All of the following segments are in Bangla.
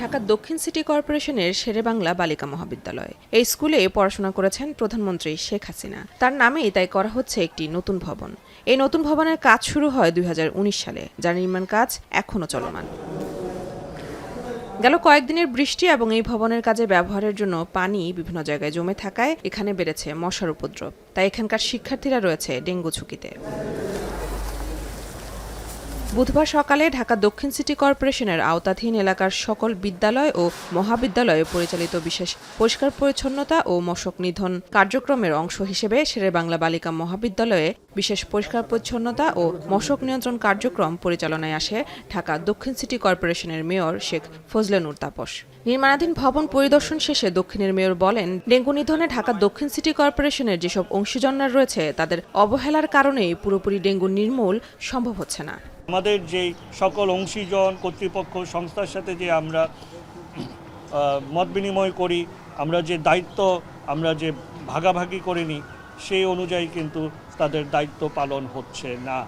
ঢাকা দক্ষিণ সিটি কর্পোরেশনের শেরেবাংলা বালিকা মহাবিদ্যালয়। এই স্কুলে পড়াশোনা করেছেন প্রধানমন্ত্রী শেখ হাসিনা। তার নামেই তাই করা হচ্ছে একটি নতুন ভবন। এই নতুন ভবনের কাজ শুরু হয় দুই হাজার উনিশ সালে। যার নির্মাণ কাজ এখনও চলমান। গেল কয়েকদিনের বৃষ্টি এবং এই ভবনের কাজে ব্যবহারের জন্য পানি বিভিন্ন জায়গায় জমে থাকায় এখানে বেড়েছে মশার উপদ্রব। তাই এখানকার শিক্ষার্থীরা রয়েছে ডেঙ্গু ঝুঁকিতে। বুধবার সকালে ঢাকা দক্ষিণ সিটি কর্পোরেশনের আওতাধীন এলাকার সকল বিদ্যালয় ও মহাবিদ্যালয়ে পরিচালিত বিশেষ পরিষ্কার পরিচ্ছন্নতা ও মশক নিধন কার্যক্রমের অংশ হিসেবে শেরে বাংলা বালিকা মহাবিদ্যালয়ে বিশেষ পরিষ্কার পরিচ্ছন্নতা ও মশক নিয়ন্ত্রণ কার্যক্রম পরিচালনায় আসে ঢাকা দক্ষিণ সিটি কর্পোরেশনের মেয়র শেখ ফজলে নুর তাপস। নির্মাণাধীন ভবন পরিদর্শন শেষে দক্ষিণের মেয়র বলেন, ডেঙ্গু নিধনে ঢাকা দক্ষিণ সিটি কর্পোরেশনের যেসব অংশীজনরা রয়েছে, তাদের অবহেলার কারণেই পুরোপুরি ডেঙ্গু নির্মূল সম্ভব হচ্ছে না। আমাদের যে সকল অংশীজন কর্তৃপক্ষ সংস্থার সাথে যে আমরা মত বিনিময় করি, আমরা যে দায়িত্ব, আমরা যে ভাগাভাগি করে নিই, সেই অনুযায়ী কিন্তু তাদের দায়িত্ব পালন হচ্ছে না।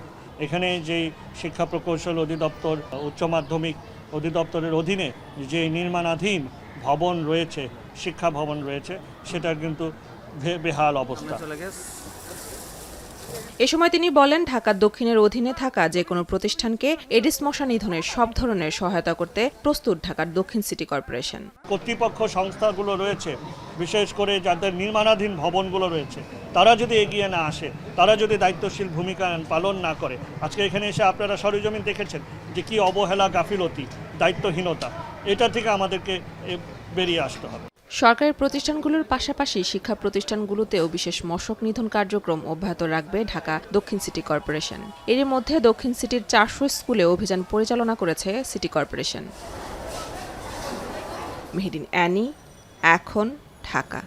এখানে যে শিক্ষা প্রকৌশল অধিদপ্তর, উচ্চ মাধ্যমিক অধিদপ্তরের অধীনে যে নির্মাণাধীন ভবন রয়েছে, শিক্ষা ভবন রয়েছে, সেটার কিন্তু বেহাল অবস্থা। এ সময় তিনি বলেন, ঢাকার দক্ষিণের অধীনে থাকা যে কোনো প্রতিষ্ঠানকে এডিস মশা নিধনের সব ধরনের সহায়তা করতে প্রস্তুত ঢাকার দক্ষিণ সিটি কর্পোরেশন। কর্তৃপক্ষ সংস্থাগুলো রয়েছে, বিশেষ করে যাদের নির্মাণাধীন ভবনগুলো রয়েছে, তারা যদি এগিয়ে না আসে, তারা যদি দায়িত্বশীল ভূমিকা পালন না করে, আজকে এখানে এসে আপনারা সরেজমিন দেখেছেন যে কি অবহেলা, গাফিলতি, দায়িত্বহীনতা, এটা থেকে আমাদেরকে বেরিয়ে আসতে হবে। সরকারি প্রতিষ্ঠানগুলোর পাশাপাশি শিক্ষা প্রতিষ্ঠানগুলোতেও বিশেষ মশক নিধন কার্যক্রম অব্যাহত রাখবে ঢাকা দক্ষিণ সিটি কর্পোরেশন। এর মধ্যে দক্ষিণ সিটির চারশো স্কুলে অভিযান পরিচালনা করেছে সিটি কর্পোরেশন। মেহেদিন অ্যানি, এখন ঢাকা।